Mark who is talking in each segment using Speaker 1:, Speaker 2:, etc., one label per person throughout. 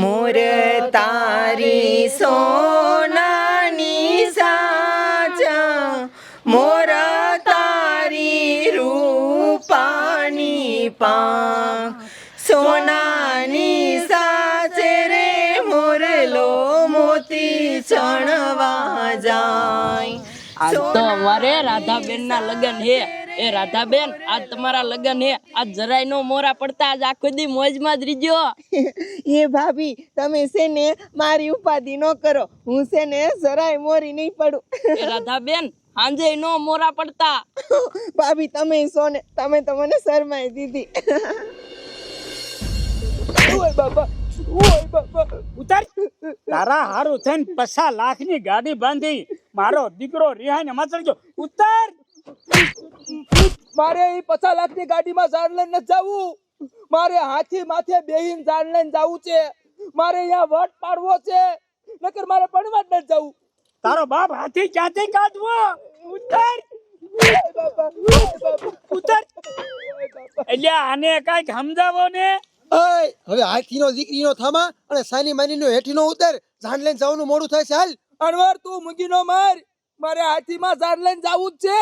Speaker 1: મોર તારી સોનાની સાચા મોર તારી રૂપાની પા સોનાની સાચે રે મોરલો મોતી ચણવા જાય
Speaker 2: આજ તો અમારે રાધાબેન ના લગન હે એ રાધાબેન આજ તમારા લગન હે આજ જરાય નો મોરા પડતા આજ આખો દી મોજમાં જ રીજો.
Speaker 1: એ ભાભી તમે છે ને મારી ઉપાધિ નો કરો. હું છે ને જરાય મોરી નહીં પડું.
Speaker 2: એ રાધાબેન હાંજે નો મોરા પડતા.
Speaker 1: ભાભી તમે છો ને તમે તો મને શરમાઈ દીધી. ઓય બાબા ઓય બાબા
Speaker 3: ઉતાર. તારા હારું થઈને પસા લાખની ગાડી બાંધી મારો દીકરો રિહાઈને મચડજો ઉતાર.
Speaker 4: મારે એ પચાસ લાખની ગાડીમાં ઝાડ લઈને જવું. મારે હાથી માથે બેહીને ઝાડ લઈને જવું છે. મારે અહીંયા વટ પાડવો છે. નકર મારે પડવા જ નથી જાવું.
Speaker 3: તારો બાપ હાથી ક્યાંથી કાઢવો? ઉતર. ઉતર. એટલે આને કંઈક સમજાવો ને.
Speaker 5: અય હવે હાથીનો દીકરીનો થામા અને સાની માનીનો હેઠીનો ઉતર. ઝાડ લઈને જવાનું મોડું થાય છે હાલ.
Speaker 4: અનવર તું મૂંગીનો માર. મારે હાથીમાં ઝાડ લઈને જવું જ છે.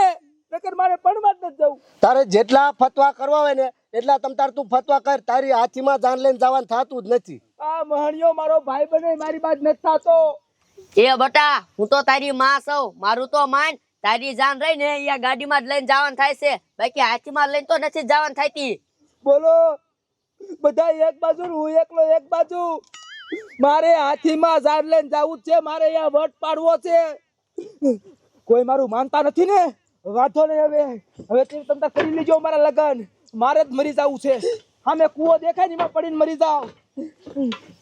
Speaker 4: નકર મારે પડવા જ નથી જાવું.
Speaker 5: તારે જેટલા ફતવા કરવા હોય ને એટલા તમ તાર તું ફતવા કર તારી હાથીમાં જાન લઈને જવાનું થતું જ નથી.
Speaker 4: આ મહણિયો મારો ભાઈ બને મારી બાજ નથી થતો.
Speaker 2: એ બટા હું તો તારી માં સૌ મારું તો માન તારી જાન રહી ને અહીંયા ગાડીમાં જ લઈને જવાનું થાય છે. બાકી હાથીમાં લઈને તો નથી જવાનું થાતી.
Speaker 4: બોલો બધા એક બાજુ હું એકલો એક બાજુ. મારે હાથીમાં જાન લઈને જાવું જ છે મારે અહીંયા વટ પાડવો છે. કોઈ મારું માનતા નથી ને? વાંધો નહીં હવે. હવે તે તમે કરી લેજો મારા લગન. મારે જ મરી જવું છે. હા મેં કૂવો દેખાય ને એમાં પડીને મરી જાવ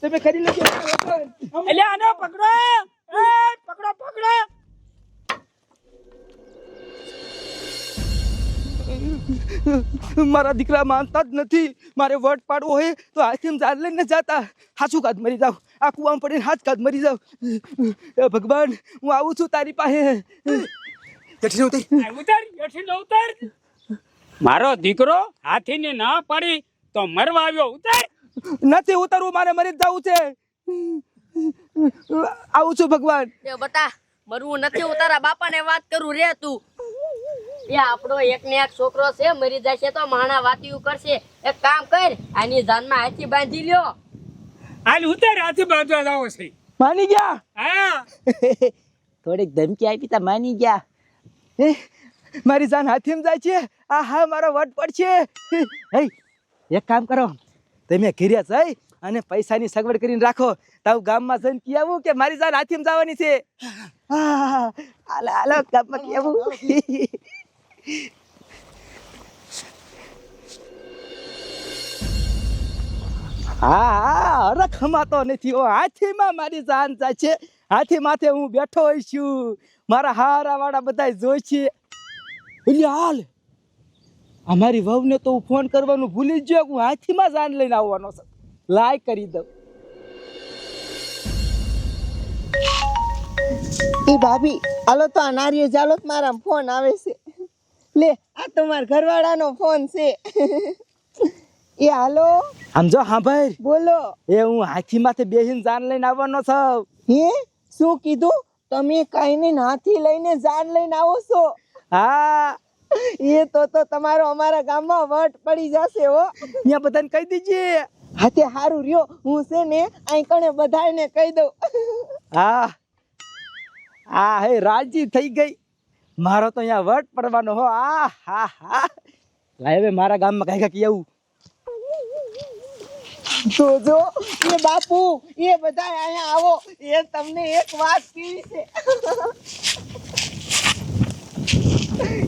Speaker 4: તમે કરી લેજો
Speaker 3: એટલે આને પકડો. એ પકડો પકડો.
Speaker 4: મારા દીકરા માનતા જ નથી. મારે વટ પાડવો હોય તો હાથીમાં ઝાડ લઈને જતા. હાચું કાદ મરી જાવ આ કુવામાં પડીને હાથ કાદ મરી જાવ ભગવાન હું આવું છું તારી પાસે.
Speaker 5: હેઠીનો ઉતર.
Speaker 3: આ ઉતાર મારો દીકરો હાથીને ના પડી તો મરવા આવ્યો ઉતર.
Speaker 4: નથી ઉતરવું મારે મરી જ જવું છે. આવું છું ભગવાન.
Speaker 2: એ બટા મરવું નથી ઉતારા. તારા બાપાને વાત કરું રે તું. એ આપણો એક ને એક છોકરો છે મરી જશે તો માણા વાતિયું કરશે. એક કામ કર આની જાનમાં હાથી બાંધી લ્યો.
Speaker 3: હાલ ઉતાર હાથી બાંધવા જાવ છે.
Speaker 4: માની ગયા?
Speaker 3: હા.
Speaker 4: થોડીક ધમકી આપી તા માની ગયા. મારી જાન હાથીમાં જાય છે? આ હા મારો વટ પડશે. એક કામ કરો. તમે ઘેર્યા જઈ અને પૈસાની સગવડ કરીને રાખો. તાવ ગામમાં જઈને કી આવું કે મારી જાન હાથીમાં જવાની છે. હાલો હાલો, ગામમાં કી આવું હા અરે નથી. ઓ હાથીમાં મારી જાન જાય છે. હાથી માથે હું બેઠો છું. મારા હારા વાળા બધા જોઈ છે. એટલે હાલ. અમારી વહુને તો હું ફોન કરવાનું ભૂલી જ ગયો હું હાથીમાં જાન લઈને આવવાનો છું. લાય કરી દઉં.
Speaker 1: એ ભાભી હાલો તો આ નારીઓ ચાલો મારા ફોન આવે છે. લે આ તો મારા ઘરવાળાનો ફોન છે. એ હાલો.
Speaker 4: આમ જો હા ભાઈ.
Speaker 1: બોલો.
Speaker 4: એ હું હાથી માથે બેહીને જાન લઈને આવવાનો છું.
Speaker 1: હે? શું કીધું? તમે કઈ નહીં હાથી લઈને જાન લઈને આવો છો?
Speaker 4: હા.
Speaker 1: એ તો તો તમારો અમારા ગામમાં વટ પડી જશે હો.
Speaker 4: અહીંયા બધાને કહી દીજે.
Speaker 1: હાથે સારું રહ્યો. હું છે ને અહીં કણે બધાને કહી દઉં.
Speaker 4: હા. હા હે રાજી થઈ ગઈ. મારો તો અહીંયા વટ પડવાનો હો. આ હા હા. લાય હવે મારા ગામમાં કઈ કઈ આવું.
Speaker 1: જોજો એ બાપુ એ બધા અહીંયા એ તમને એક વાત કેવી છે?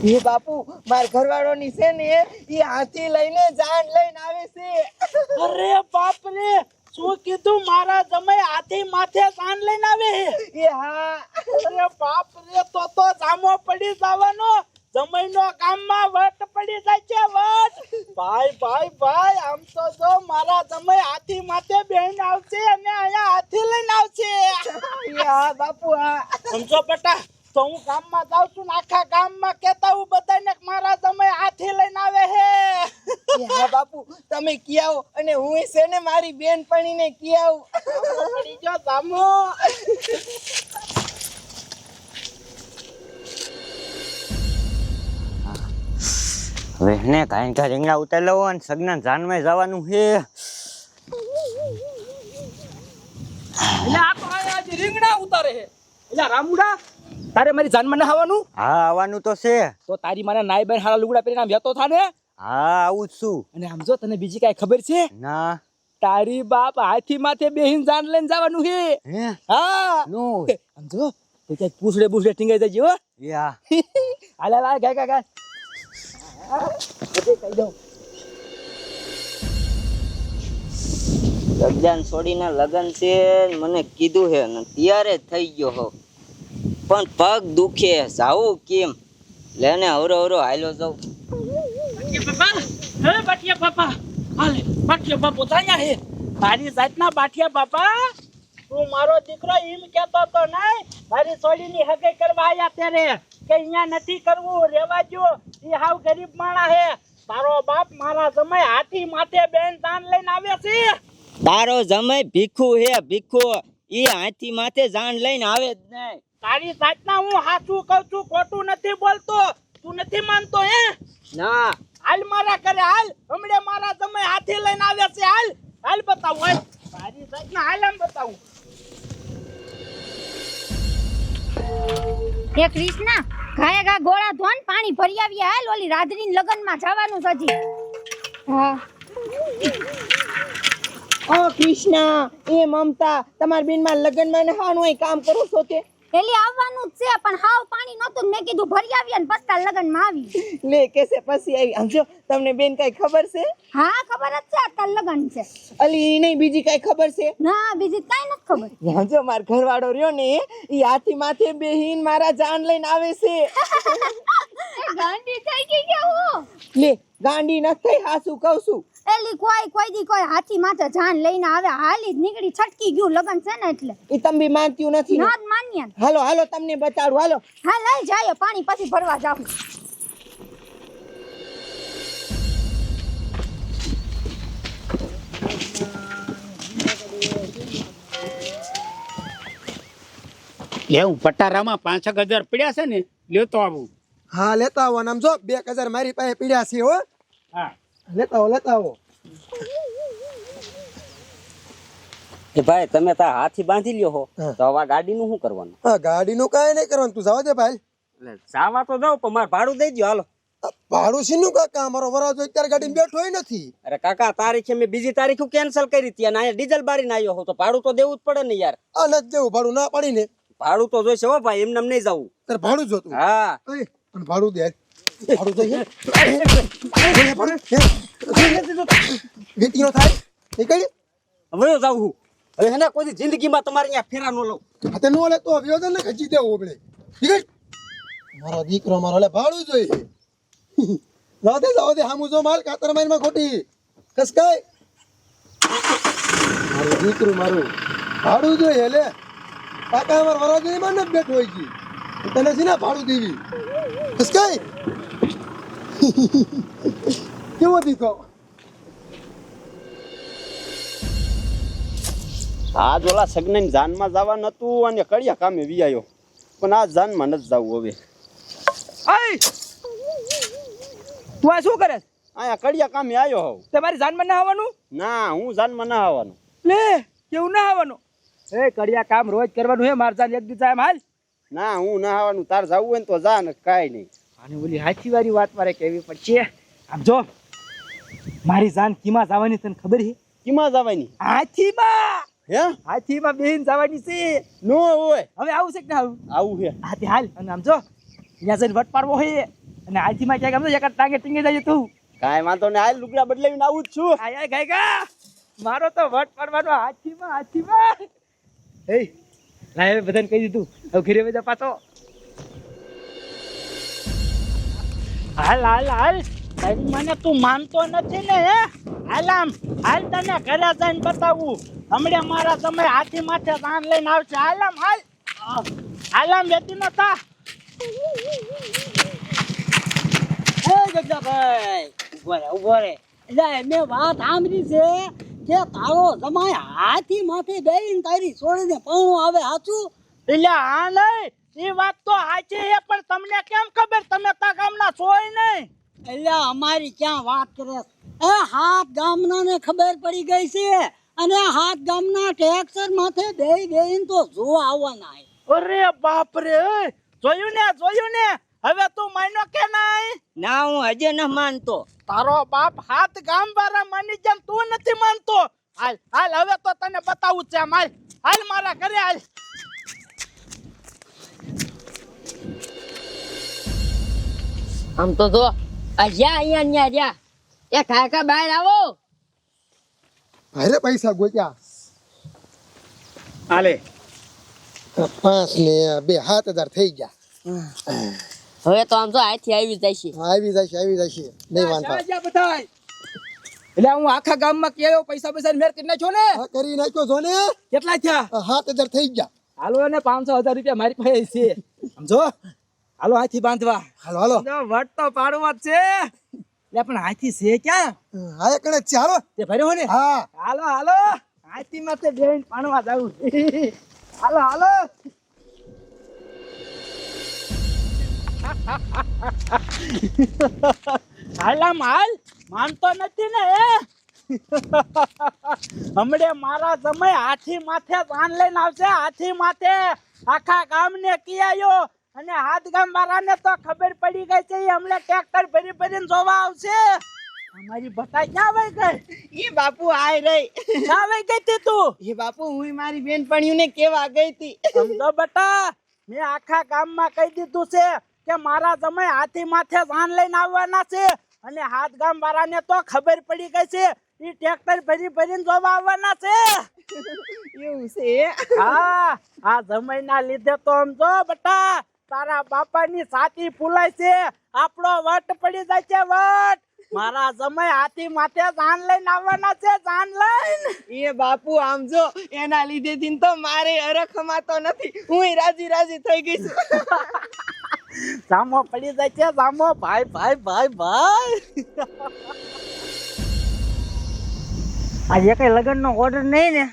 Speaker 1: એ બાપુ માર ઘરવાળો ની છે ને એ હાથી લઈને જાન લઈને આવે છે.
Speaker 4: અરે બાપ રે શું કીધું? મારા જમાઈ હાથી માથે જાન લઈને આવે
Speaker 1: એ હા.
Speaker 4: અરે બાપ રે તો તો જામો પડી જવાનો. જમાઈનો કામમાં વટ પડી જાય છે, વટ. ભાઈ ભાઈ ભાઈ, આમ તો જો મારા સમય હાથી માથે બેન આવશે અને અહીંયા હાથી લઈને આવશે.
Speaker 1: બાપુ હા
Speaker 4: સમજો બેટા, તો હું ગામમાં જાઉં છું આખા ગામમાં કેતા હું બધાને મારા સમય હાથી લઈને આવે હે.
Speaker 1: હા બાપુ, તમે કિયાઓ અને હું છે ને મારી બેનપણીને કી આવું જો સામો.
Speaker 6: હવે ને કાંઈ કાંઈ રીંગણા ઉતારી લઉં અને સગના જાનમાં જવાનું છે.
Speaker 4: રીંગણા ઉતારે છે. એટલે રામુડા તારે મારી જાનમાં ના આવવાનું?
Speaker 6: હા આવવાનું તો છે.
Speaker 4: તો તારી મારા નાઈ બેન હારા લુગડા પહેરીને આમ જતો થા ને
Speaker 6: હા આવું જ છું.
Speaker 4: અને આમ જો તને બીજી કાંઈ ખબર છે?
Speaker 6: ના.
Speaker 4: તારી બાપ હાથી માથે બેહીન જાન લઈને જવાનું છે.
Speaker 6: હે?
Speaker 4: હા.
Speaker 6: નો.
Speaker 4: આમ જો તો ક્યાંક પૂછડે પૂછડે ટીંગાઈ જાય હો.
Speaker 6: યા.
Speaker 4: હાલે હાલે ગાય ગાય ગાય.
Speaker 6: સગજાન છોડીને લગન છે મને કીધું છે ને ત્યારે થઈ ગયો હો પણ પગ દુખે, જાવું કેમ? લેને હવરો હવરો હાલ્યો જાઉં.
Speaker 3: બાટિયા બાપા હાલે બાટિયા બાપો તાયા હે. તારી જાતના બાટિયા બાપા. તું મારો દીકરો એમ કેતો તો નહીં. મારી છોડીની હગે કરવા આયા ત્યારે. કે અહીંયા નથી કરવું રેવા જો એ હાવ ગરીબ માણા હે. તારો બાપ મારા સમય હાથી માથે બેન દાન લઈને આવે છે.
Speaker 6: તારો સમય ભીખુ હે ભીખુ. એ હાથી માથે જાણ લઈને આવે જ નહીં.
Speaker 3: તારી સાચના હું સાચું કહું છું ખોટું નથી બોલતો. તું નથી માનતો હે?
Speaker 6: ના.
Speaker 3: હાલ મારા કરે હાલ. હમણે મારા સમય હાથી લઈને આવ્યા છે હાલ. હાલ બતાવું હાલ. તારી સાચના હાલ આમ બતાવું.
Speaker 7: હે કૃષ્ણા ઘાએ ઘા ગોળા ધોન પાણી ભરી આવી હાલ ઓલી રાધરીન લગનમાં જવાનું સજી હા.
Speaker 1: ઓ કૃષ્ણ, એ મમતા, તમારા બેનમાં લગ્નમાં ને હાનું કામ કરો છો તે
Speaker 7: એલી આવવાનું જ છે પણ હાવ પાણી નહોતું મેં કીધું ભરી આવી અને પસ્તા તાર લગનમાં આવી
Speaker 1: લે કેસે પછી આવી. આમ જો તમને બેન કઈ ખબર છે?
Speaker 7: હા ખબર જ છે આ તાર લગન છે.
Speaker 1: અલી નહીં બીજી કઈ ખબર છે?
Speaker 7: ના બીજી કાંઈ નથી ખબર.
Speaker 1: આમ જો માર ઘરવાળો રહ્યો ને ઈ હાથી માથે બેહીન મારા જાન લઈને આવે છે.
Speaker 7: ગાંડી થઈ ગઈ કે હું?
Speaker 1: લે ગાંડી ન થઈ હાસુ કહું છું.
Speaker 7: એલી કોઈ કોઈ દી કોઈ હાથી માથે જાન લઈને આવે હાલી જ નીકળી છટકી ગયું લગન છે ને એટલે.
Speaker 1: ઈ તમે બી માનતું નથી ને?
Speaker 7: માન્ય
Speaker 1: હાલો હાલો તમને બતાડું હાલો.
Speaker 7: હા લઈ જાય પાણી પછી ભરવા જાવ
Speaker 3: લે હું પટારામાં પાંચક હજાર પડ્યા છે ને લેતો આવું.
Speaker 5: હા લેતા આવો. અને આમ જો બે હજાર મારી પાસે પીડ્યા છે હો.
Speaker 3: હા.
Speaker 5: લેતા આવો લેતા આવો.
Speaker 6: કે ભાઈ તમે તા હાથી બાંધી લ્યો હો. તો હવે ગાડીનું શું કરવાનું?
Speaker 5: હા ગાડીનું કાંઈ નહીં કરવાનું. તું જવા દે ભાઈ.
Speaker 6: એટલે જાવા તો જાવ પણ મારે ભાડું દઈ દો હાલો
Speaker 5: ભાડું શીનું કાકા? અમારો વરાજો અત્યારે ગાડીમાં બેઠો નથી.
Speaker 6: અરે કાકા તારીખે મેં બીજી તારીખ કેન્સલ કરી હતી અને અહીંયા ડીઝલ બારીને આવ્યો હો તો ભાડું તો દેવું જ પડે ને યાર.
Speaker 5: આ નથી દેવું ભાડું ના પાડીને.
Speaker 6: ભાડું તો જોઈશે હો ભાઈ એમને નહીં જવું.
Speaker 5: તારે ભાડું જોતું.
Speaker 6: હા.
Speaker 5: અને ભાડું દે. ભાડું હે? વેટીનો થાય. એ કઈ?
Speaker 6: હવે જાવું હવે હેને કોઈ જિંદગીમાં તમારે અહીંયા ફેરા ન લઉં.
Speaker 5: હાથે નો લે તો વિયોજન ને ખચી દેવું આપણે. ઠીક છે? મારો દીકરો મારો લે ભાડું જોઈએ. જાવ દે જાવ દે હામું જો માલ કાતર મારીમાં ખોટી. કસ કઈ મારું દીકરું મારું ભાડું જોઈએ લે. કાકા અમાર વરાજો માં નથી બેઠો હોય જી. તને છે ને ભાડું દેવી કસ કાય કેવો દીકરો
Speaker 6: આ જોલા સગને જાનમાં જવા નતું અને કડિયા કામે વિયાયો પણ આ જાનમાં નથી જવું હવે
Speaker 4: આય તું આ શું કરે?
Speaker 6: અહીંયા કડિયા કામે આવ્યો હોવ
Speaker 4: તમારી જાનમાં ના આવવાનું?
Speaker 6: ના હું જાનમાં ના આવવાનું
Speaker 4: લે કેવું ના આવવાનું? એ કડિયા કામ રોજ કરવાનું હે માર જાન એક દિવસ એમ હાલ.
Speaker 6: ના હું ના આવવાનું તાર જવું હોય ને તો જા ને કાંઈ નહીં.
Speaker 4: અને ઓલી હાથી વાળી વાત મારે કેવી પડશે. આમ જો મારી જાન કીમાં જવાની તને ખબર છે?
Speaker 6: કીમાં જવાની?
Speaker 4: હાથીમાં!
Speaker 6: હે?
Speaker 4: હાથીમાં બેહીને જવાની છે.
Speaker 6: નો હોય.
Speaker 4: હવે આવું છે કે ના આવું?
Speaker 6: આવું છે.
Speaker 4: હાથી હાલ. અને આમ જો ત્યાં જઈને વટ પાડવો હોય અને હાથીમાં ક્યાંક આમ જો એક ટાંગે ટીંગે જાય તું.
Speaker 6: કાંઈ વાંધો નહીં હાલ લુગડા બદલાવીને આવું જ છું.
Speaker 4: આયા ગાય ગા. મારો તો વટ પાડવાનો હાથીમાં હાથીમાં. એ લાય બધાને કહી દીધું. હવે ઘરે બધા પાછો.
Speaker 3: હાલ હાલ હાલ. મને તું માનતો નથી ને, હે? હાલ આમ. હાલ તને ઘરે જઈને બતાવું. હમણાં મારા સમય હાથી માથે તાન લઈને આવશે. હાલ આમ, હાલ. હાલ આમ, બેટી નતા
Speaker 6: જગદાભાઈ, ઊભો રે, ઊભો
Speaker 3: એટલે મેં વાત સાંભળી છે. કે તારો જમાય હાથી માથે દઈને તારી છોડીને પાણું આવે હાચું? એટલે હા નહીં એ વાત તો સાચી છે પણ તમને કેમ ખબર? તમે તા ગામના છોય નહીં. એટલે અમારી ક્યાં વાત કરે એ હાથ ગામના ને ખબર પડી ગઈ છે અને હાથ ગામના ટેક્સર માથે દઈ દઈને તો જોવા આવવાના અરે બાપ રે જોયું ને જોયું ને. હવે તું માન્યો કે નહીં?
Speaker 6: ના હું હજે ન માનતો.
Speaker 3: તારો બાપ હાથ ગામ વાળા માની જેમ તું નથી માનતો. હાલ હાલ હવે તો તને બતાવું છે હાલ હાલ મારા ઘરે હાલ.
Speaker 2: આમ તો જો આ જ્યાં અહીંયા ન્યા જ્યાં એ કાકા બહાર આવો.
Speaker 5: ભાઈ પૈસા ગોચ્યા
Speaker 4: આલે
Speaker 5: પાંચ ને બે સાત હજાર થઈ ગયા.
Speaker 2: હવે તો આમ તો આથી આવી જાય છે
Speaker 5: આવી જાય છે આવી જાય છે નહીં વાંધો
Speaker 4: બધાય. એટલે હું આખા ગામમાં કેવો પૈસા પૈસા મેર કરી નાખ્યો ને?
Speaker 5: હા કરી નાખ્યો છો ને?
Speaker 4: કેટલા થયા?
Speaker 5: સાત હજાર થઈ ગયા.
Speaker 4: હાલો ને પાંચસો હજાર રૂપિયા મારી પાસે છે. સમજો હાલો હાથી બાંધવા.
Speaker 5: હાલો હાલો.
Speaker 4: વટ તો પાડવા જ છે. એટલે પણ હાથી છે ક્યાં?
Speaker 5: હા એક જ છે હાલો.
Speaker 4: તે ભર્યો ને?
Speaker 5: હા.
Speaker 4: હાલો હાલો. હાથી માથે બેન પાણવા જાવું હાલો હાલો.
Speaker 3: હાલામ માલ માનતો નથી ને એ હમણે મારા સમય હાથી માથે પાન લઈને આવશે હાથી માથે. આખા ગામને કિયાયો અને હાથ ગામ વાળાને તો ખબર પડી ગઈ છે એ હમણે ટ્રેક્ટર ભરી ભરીને જોવા આવશે. અમારી ભટા ક્યાં વહી ગઈ?
Speaker 1: એ બાપુ આય રહી.
Speaker 3: ક્યાં વહી ગઈ તી તું?
Speaker 1: એ બાપુ હું મારી બેનપણીઓને કેવા ગઈ હતી.
Speaker 3: સમજો બટા મેં આખા ગામમાં કહી દીધું છે કે મારા સમય હાથી માથે વાન લઈને આવવાના છે. અને હાથ ગામ વાળાને તો ખબર પડી ગઈ છે ઈ ટ્રેક્ટર ભરી ભરીને જોવા આવવાના છે.
Speaker 1: એવું છે?
Speaker 3: હા આ જમાઈના લીધે તો આમ જો બટા તારા બાપાની સાતી ફૂલાય છે આપણો વટ પડી જાય છે વટ. મારા જમાઈ હાથી માથે જાન લઈને આવવાના છે જાન લઈને.
Speaker 1: એ બાપુ આમ જો એના લીધે થી તો મારે અરખમાતો નથી. હું રાજી રાજી થઈ ગઈ છું.
Speaker 3: સામો પડી જાય છે સામો ભાઈ ભાઈ ભાઈ ભાઈ.
Speaker 8: આજે કઈ લગ્ન નો ઓર્ડર નહીં ને,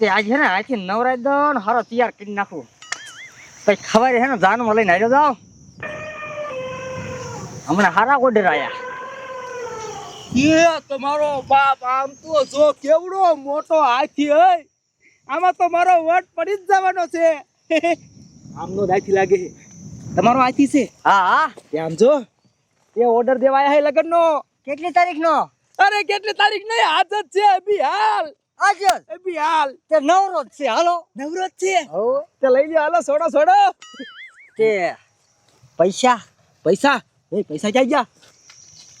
Speaker 8: તે આજે ને આથી નવરાજ દો ને હારો તૈયાર કરી નાખું. પછી ખબર છે ને, જાનમાં લઈને આવ્યો જાવ હમણાં હારા ઓર્ડર આવ્યા
Speaker 4: એ તમારો બાપ આમ તો જો કેવડો મોટો હાથી હોય આમાં તો મારો વટ પડી જ જવાનો છે. આમનો દાખી લાગે. તમારો આથી છે?
Speaker 8: હા હા.
Speaker 4: ધ્યાન જો એ ઓર્ડર દેવાયા હે લગનનો.
Speaker 8: કેટલી તારીખ નો
Speaker 4: અરે કેટલી તારીખ નહીં આજ જ છે અભી હાલ.
Speaker 8: આજ જ.
Speaker 4: અભી હાલ.
Speaker 8: તે નવરો જ છે હાલો.
Speaker 4: નવરોજ છે?
Speaker 8: હો.
Speaker 4: તે લઈ લ્યો હાલો છોડો છોડો.
Speaker 8: તે પૈસા?
Speaker 4: પૈસા? એ પૈસા ક્યાં ગયા?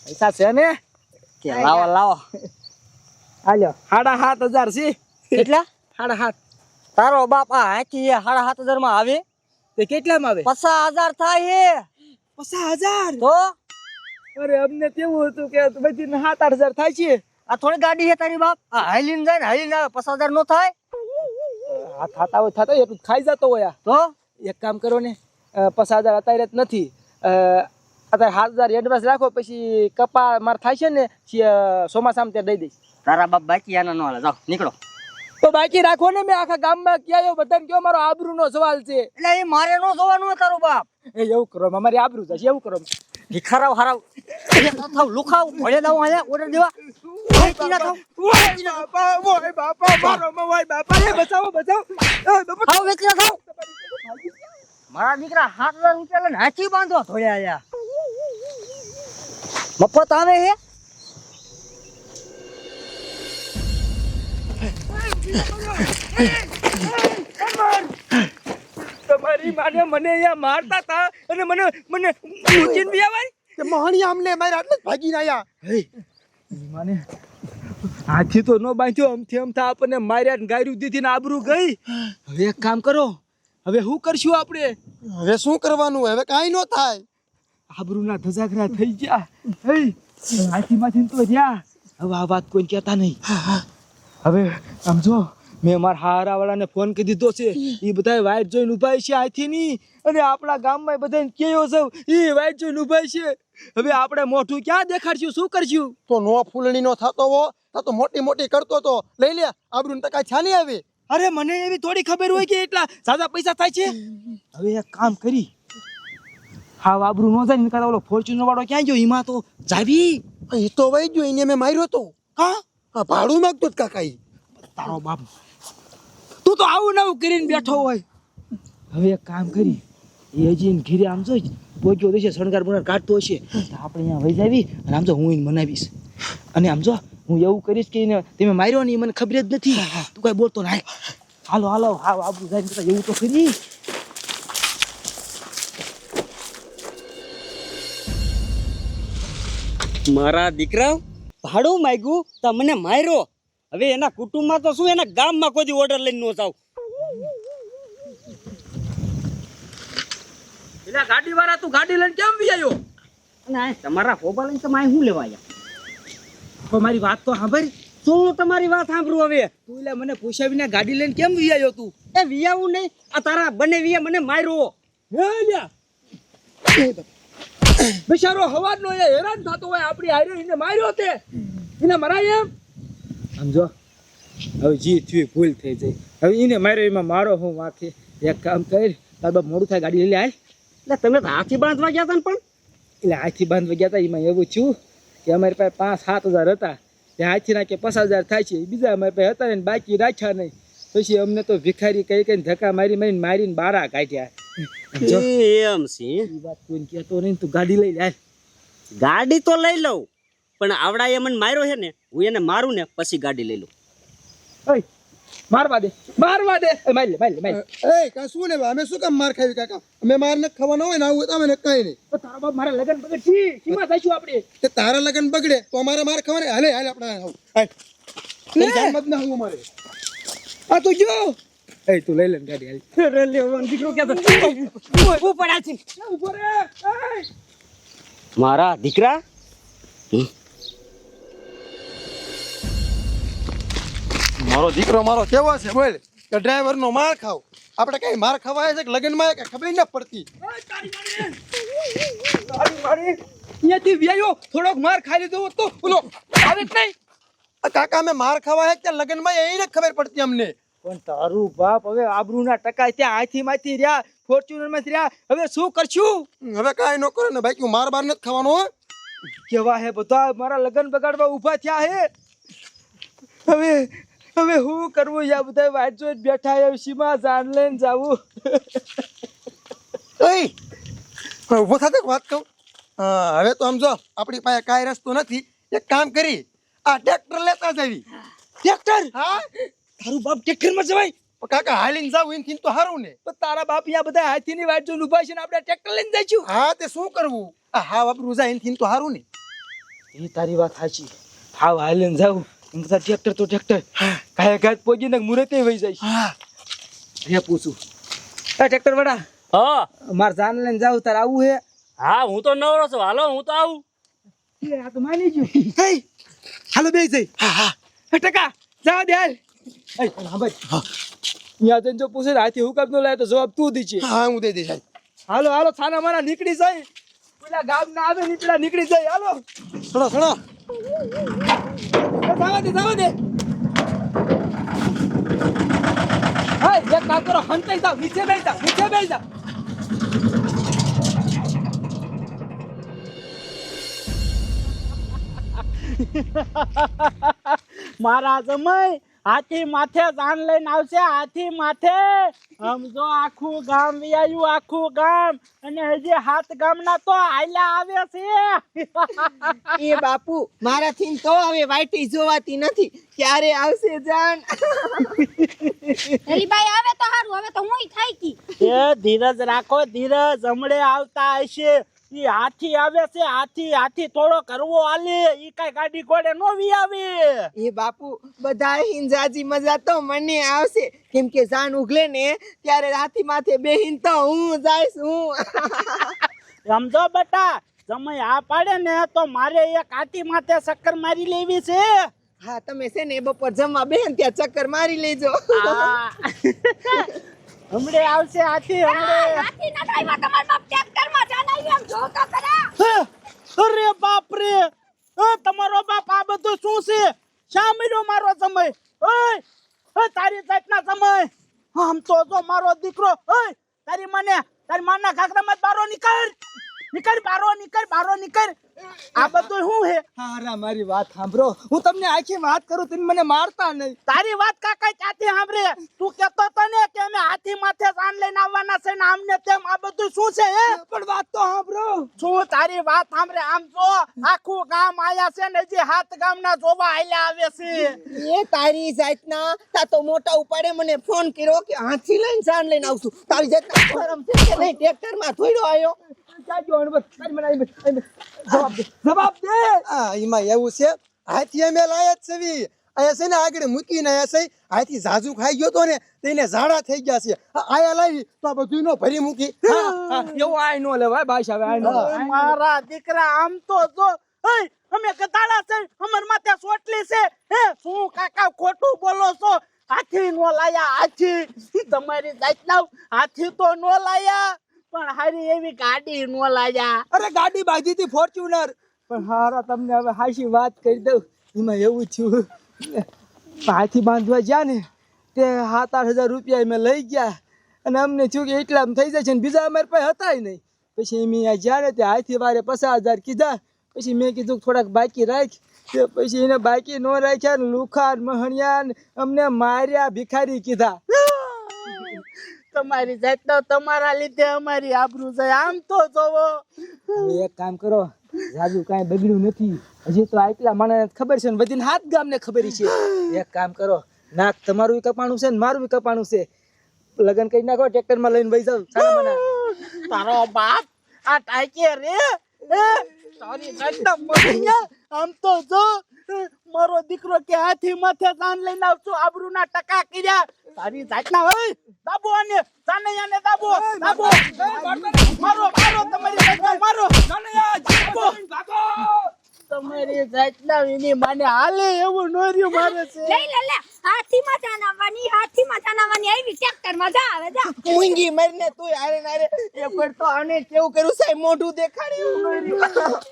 Speaker 4: પૈસા છે ને?
Speaker 8: કે લાવો લાવો.
Speaker 4: હાલો સાડા સાત હજાર છે.
Speaker 8: કેટલા?
Speaker 4: સાડા સાત.
Speaker 8: તારો બાપ આ હાથી સાડા સાત હજારમાં આવે?
Speaker 4: તે કેટલામાં આવે?
Speaker 8: પચાસ હજાર થાય હે.
Speaker 4: પચાસ હજાર?
Speaker 8: તો?
Speaker 4: અરે અમને કેવું હતું કે બધી સાત આઠ હજાર થાય છે.
Speaker 8: આ થોડી ગાડી છે તારી બાપ. આ હાલીન જાય ને હાલીને આવે પચાસ હજાર નો થાય.
Speaker 4: આ થાતા હોય થાતા એટલું ખાઈ જતો હોય આ.
Speaker 8: તો?
Speaker 4: એક કામ કરો ને પચાસ હજાર અત્યારે નથી. અત્યારે સાત હજાર એડવાન્સ રાખો પછી કપા માર થાય છે ને ચોમાસામાં ત્યાં દઈ દઈશ.
Speaker 8: તારા બાપ બાકી આના નો હાલે. જાઓ નીકળો.
Speaker 4: તો બાકી રાખો ને મેં આખા ગામમાં ક્યાં બધાને કયો મારો આબરૂનો સવાલ છે?
Speaker 8: એટલે એ મારે નો જોવાનું તારું બાપ.
Speaker 4: એ એવું કરો અમારી આબરૂ જશે એવું કરો.
Speaker 8: ભિખારાવ હારાવ. થાવ લુખાવ. ભળે દાવ અહીંયા ઓર્ડર દેવા. ના
Speaker 4: બાપા મારો બાપા. બચાવો બચાવો.
Speaker 8: થાવ વેચી થાવ. મારા દીકરા હાથ રૂપિયા લઈને હાથી બાંધો ધોળ્યા આયા. મફત આવે હે?
Speaker 4: તમારી માને મને અહીંયા મારતા તા અને મને મને મૂકીને બી આવાય?
Speaker 5: કે મહાણી આમને મારે આટલે જ ભાગીને આયા.
Speaker 4: માને હાથી તો ન બાંધ્યો અમથી અમથા આપણને માર્યા ને ગાયરું દીધી ને આબરૂ ગઈ. હવે એક કામ કરો હવે શું કરશું આપણે?
Speaker 5: હવે શું કરવાનું? હવે કાંઈ નો થાય.
Speaker 4: આબરૂના ધજાગરા થઈ ગયા. હે હાથીમાંથી તો જ્યાં હવે આ વાત કોઈ કહેતા નહીં. હવે આમ જો મેં મારા હારાવાળાને ફોન કરી દીધો છે. એ બધા વાઈટ જોઈને ઊભા છે આથી ની. અને આપણા ગામમાં બધાને કેવો છે એ વાઈટ જોઈને ઊભા છે. હવે આપણે મોઢું ક્યાં દેખાડશું શું કરશું?
Speaker 5: તો નો ફૂલણી નો થતો હો તો તો મોટી મોટી કરતો તો. લઈ લે આબરૂ ને ટકા છાની આવે
Speaker 4: અરે મને એવી થોડી ખબર હોય કે એટલા સાદા પૈસા થાય છે? હવે એક કામ કરી. હા આબરૂ નો જાય ને કાં ઓલો ફોર્ચ્યુનર વાળો ક્યાં ગયો? એમાં તો જાવી.
Speaker 5: એ તો વહી ગયો એને મેં માર્યો તો.
Speaker 4: કા
Speaker 5: આ ભાડું માંગતો જ કાકા ઈ
Speaker 4: તારો બાપ. તું તો આવું નવું કરીને બેઠો હોય. હવે એક કામ કરી એ હજી ઘીરે આમ જોઈ પોચ્યો દેશે શણગાર બણગાર કાઢતો હશે. તો આપણે અહીંયા વહી જાવી અને આમ જો હું એને મનાવીશ. અને આમ જો હું એવું કરીશ કે એને તમે માર્યો ને એ મને ખબર જ નથી. તું કાંઈ બોલતો ના હાલો હાલો હા આબુ જાય એવું તો કરી.
Speaker 9: મારા દીકરા ભાડું માગ્યું તો મને માર્યો. હવે એના કુટુંબમાં તો શું એના ગામમાં કોઈ ઓર્ડર લઈને નો જાવ
Speaker 4: પેલા ગાડી વાળા તું ગાડી લઈને કેમ વિયાયો આવ્યો
Speaker 9: અને તમારા ફોબા લઈને તમે શું લેવા આવ્યા
Speaker 4: તો મારી વાત તો સાંભળી.
Speaker 9: શું તમારી વાત સાંભળું હવે?
Speaker 4: તું એટલે મને પૂછ્યા વિના ગાડી લઈને કેમ વિયાયો તું?
Speaker 9: એ વિયાવું નહીં. આ તારા બને વિયા મને માર્યો.
Speaker 4: હે. બિચારો હવાર નો હેરાન થતો હોય આપણી હારે એને માર્યો તે. એને મરાય એમ? સમજો હવે જી થયું ભૂલ થઈ જાય. હવે એને માર્યો એમાં મારો હું વાંકે. એક કામ કરી તાર બાપ મોડું થાય ગાડી લઈ લે હાલ.
Speaker 9: એટલે તમે તો હાથી બાંધવા ગયા હતા ને પણ?
Speaker 4: એટલે હાથી બાંધવા ગયા હતા એમાં એવું થયું કે અમારી પાસે પાંચ સાત હજાર હતા. ત્યાં હાથી નાખે પચાસ હજાર થાય છે બીજા અમારી પાસે હતા ને બાકી રાખ્યા નહીં. પછી અમને તો ભિખારી કઈ કઈ ધક્કા મારી મારીને મારીને બારા કાઢ્યા.
Speaker 9: એમ છે?
Speaker 4: વાત કોઈ કહેતો નહીં તું ગાડી લઈ લે.
Speaker 9: ગાડી તો લઈ લઉં પણ આવડા એ મને માર્યો છે ને હું એને મારું ને પછી ગાડી લઈ લઉં.
Speaker 4: મારવા દે મારવા દે. માર લે માર લે માર લે.
Speaker 5: એ કા શું લેવા અમે શું કામ માર ખાવી કાકા? અમે માર ને ખાવાનો હોય ને આવું તો અમે કઈ નહીં.
Speaker 4: તો તારો બાપ મારા લગન બગડે છી સીમા થઈશું આપણે?
Speaker 5: તે તારા લગન બગડે તો અમારે માર ખાવાને. હાલે હાલે આપણે આવું. હાલ મત ના હું અમારે.
Speaker 4: આ તું જો. એ તું લઈ લે ગાડી હાલ.
Speaker 9: દીકરો ક્યાં પડ્યા છે
Speaker 4: ઊભો રે. એય.
Speaker 9: મારા દીકરા?
Speaker 5: મારો દીકરો મારો કેવો છે બોલ. કે ડ્રાઈવર નો માર ખાવ. આપણે કઈ માર ખવાય છે કે લગનમાં કે ખબર ન પડતી?
Speaker 4: અહીંયાથી વ્યાયો થોડોક માર ખાઈ લીધો તો ઓલો આવે જ નહીં.
Speaker 5: કાકા અમે માર ખાવા કે લગનમાં એ ન ખબર પડતી અમને.
Speaker 4: પણ તારું બાપ હવે આબરૂના ટકા ત્યાં આથી માંથી રહ્યા ફોર્ચ્યુનરમાંથી રહ્યા. હવે શું કરશું?
Speaker 5: હવે કાંઈ ન કરે ને ભાઈ માર બાર નથી ખાવાનો હો.
Speaker 4: કેવા હે બધા? મારા લગન બગાડવા ઊભા થયા હે. હવે હવે હું કરવું? યા બધા વાટ જોઈ બેઠા હે સીમા જાન લઈને જાવું.
Speaker 5: ઓય ઊભો થાતે વાત કહું. હા, હવે તો સમજો આપણી પાસે કાંઈ રસ્તો નથી. એક કામ કરી આ ટ્રેક્ટર લેતા જવી.
Speaker 4: ટ્રેક્ટર?
Speaker 5: હા?
Speaker 4: તારું બાપ ટ્રેક્ટરમાં જવાય.
Speaker 5: પણ કાકા હાલીને જાવ એનથી તો હારું ને.
Speaker 4: પણ તારા બાપ અહીંયા બધા હાથીની વાટ જો ઊભા છે ને આપણે ટ્રેક્ટર લઈને જઈશું.
Speaker 5: હા તે શું કરવું? આ હા બાપ જાય એનથી તો હારું ને.
Speaker 4: એ તારી વાત સાચી. હાવ હાલીને જાવ કરતા ટ્રેક્ટર તો ટ્રેક્ટર. કાય ગાત પોજી ને મુરતે વઈ જાય.
Speaker 5: હા.
Speaker 4: હે પૂછું. એ ટ્રેક્ટર વડા
Speaker 3: હા.
Speaker 4: મારે જાન લઈને જાવ તાર આવું હે?
Speaker 3: હા હું તો નવરો છું. હાલો હું તો આવું.
Speaker 4: એ આ તો માની ગયું. હે. હાલો બે જઈ. હા હા. ટકા જા દે હાલ. એ હા ભાઈ. અહીંયા જઈને જો પૂછે હાથી હુકમ નો લાય તો જવાબ તું દીજે
Speaker 5: હા હું દઈ દઈશ હાલ.
Speaker 4: હાલો હાલો થાના માના નીકળી જાય પેલા ગામ ના આવે ને પેલા નીકળી જાય હાલો.
Speaker 5: સુનો
Speaker 4: એ જાવા દે જાવા દે. હા એક કામ કરો હંતાઈ જાવ નીચે બેસી જાવ નીચે બેસી જાવ.
Speaker 3: મારા જમાઈ હાથી માથે જાન લઈને આવશે હાથી માથે. સમજો આખું ગામ વ્યાયું આખું ગામ. અને હજી હાથ ગામના તો આયલા આવે છે.
Speaker 1: એ બાપુ મારાથી તો હવે વાઈટી જોવાતી નથી. ક્યારે આવશે જાન?
Speaker 7: હરીભાઈ આવે તો સારું હવે તો હું થાય કી.
Speaker 3: એ ધીરજ રાખો ધીરજ હમણે આવતા હશે. ઈ હાથી આવે છે હાથી હાથી થોડો કરવો હાલે. ઈ કઈ ગાડી ઘોડે નો વી આવે
Speaker 1: એ બાપુ બધા હિંજાજી મજા તો મને આવશે. કેમ કે જાન ઉગલે ને ત્યારે હાથી માથે બેહીન તો હું જાઈશ હું.
Speaker 3: સમજો બેટા સમય આ પાડે ને તો મારે એક હાથી માથે ચક્કર મારી લેવી છે.
Speaker 1: હા તમે છે ને બપોર જમવા બેન ત્યાં ચક્કર મારી લેજો.
Speaker 3: હમણે આવશે હાથી હમણે.
Speaker 7: હાથી ના ડ્રાઈવર તમાર બાપ ટ્રેક્ટરમાં જાનાવી એમ જો તો ખરા.
Speaker 3: અરે બાપ રે એ તમારો બાપ આ બધું શું છે? શામીનો મારો સમય? ઓય એ તારી જાતના સમય. આમ તો જો મારો દીકરો ઓય તારી મને તારી માના ઘાઘરામાં બારો નીકળ. નીકળ બારો નીકળ બારો નીકળ. આ બધું શું હે
Speaker 4: હારા મારી વાત સાંભળો. હું તમને આખી વાત કરું તમે મને મારતા નહીં.
Speaker 3: તારી વાત કાકા ચાતી સાંભળે? તું કેતો તો ને કે અમે હાથી માથે સાન લઈને આવવાના છે ને આમને તેમ આ બધું શું છે હે?
Speaker 4: પણ વાત તો સાંભળો.
Speaker 3: શું તારી વાત સાંભળે? આમ જો આખું ગામ આયા છે ને જે હાથ ગામના જોવા આયલા આવે છે.
Speaker 1: એ તારી જાતના તા તો મોટા ઉપાડે મને ફોન કર્યો કે હાથી લઈને સાન લઈને આવશું. તારી જાતના શરમ છે કે નહીં? ટ્રેક્ટરમાં થોડો આવ્યો
Speaker 4: જાજો અણબત તારી મને આઈ બસ, આઈ બસ. જવાબ દે જવાબ દે
Speaker 5: આ એમાં એવું છે. હાથી અમે લાયા જ છવી. અહીંયા છે ને આગળ મૂકીને આયા છે. હાથી ઝાઝુ ખાઈ ગયો તો ને તેને ઝાડા થઈ ગયા છે. આયા લાવી તો આ બધું નો ભરી મૂકી.
Speaker 4: હા, હા, એવું આઈ નો લેવાય બાઈશ હવે આઈ
Speaker 3: મારા દીકરા આમ તો જો અમે ગધાડા છે અમર માથે સોટલી છે. હે શું કાકા ખોટું બોલો છો? હાથી નો લાયા હાથી. તમારી જાત હાથી તો નો લાયા. પણ હારી એવી ગાડી નો લાયા.
Speaker 4: અરે ગાડી બાજી હતી ફોર્ચ્યુનર પણ હારા તમને હવે હાશી વાત કરી દઉં. એમાં એવું થયું હાથી બાંધવા ગયા ને તે સાત આઠ હજાર રૂપિયા મેં લઈ ગયા. અને અમને થયું કે એટલા થઈ છે ને બીજા અમારી પાસે હતા નહીં. પછી એમ ગયા ને તે હાથી વારે પચાસ હજાર કીધા. પછી મેં કીધું કે થોડાક બાકી રાખ. પછી એને બાકી ન રાખ્યા ને લુખા ને મહણિયા ને અમને માર્યા ભિખારી કીધા.
Speaker 3: તમારી જાતનો તમારા લીધે અમારી આબરૂ જાય. આમ તો જોવો.
Speaker 4: એક કામ કરો રાજુ કાંઈ બગડ્યું નથી. હજી તો આટલા મને ખબર છે ને બધીને હાથ ગામને ખબર છે. એક કામ કરો નાક તમારું કપાણું છે ને મારું કપાણું છે. લગન કરી નાખો ટ્રેક્ટરમાં લઈને વહી જાવ
Speaker 3: તારો બાપ આ ટાઈકે રે. તારી આમ તો જો મારો દીકરો કે હાથી માથે જાન લઈને આવશું આબરૂના ટકા કર્યા. તારી જાતના હોય દાબો અને સાનૈયા ને દાબો. દાબો મારો મારો તમારી જાતના મારો. દાબો. તમારી જાતના વિની માને હાલે એવું નોર્યું મારે છે.
Speaker 7: લઈ લે લે. હાથીમાં માં હાથીમાં જાનાવાની આવી ટ્રેક્ટરમાં જા આવે જા.
Speaker 1: મૂંગી મરને તું આરે નારે એ પર તો આને કેવું કર્યું સાહેબ મોઢું દેખાડ્યું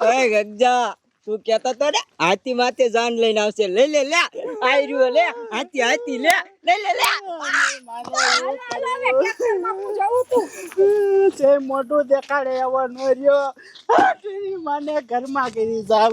Speaker 6: ઓય ગજ્જા તું કહેતો તો ને હાથી માથે જાન લઈને આવશે. લઈ લે લે આઈ લે હાથી હાથી લે લઈ લે લે.
Speaker 7: તું
Speaker 3: છે મોટું દેખાડે એવો નોર્યો તેની માને ઘરમાં કરી જાવ.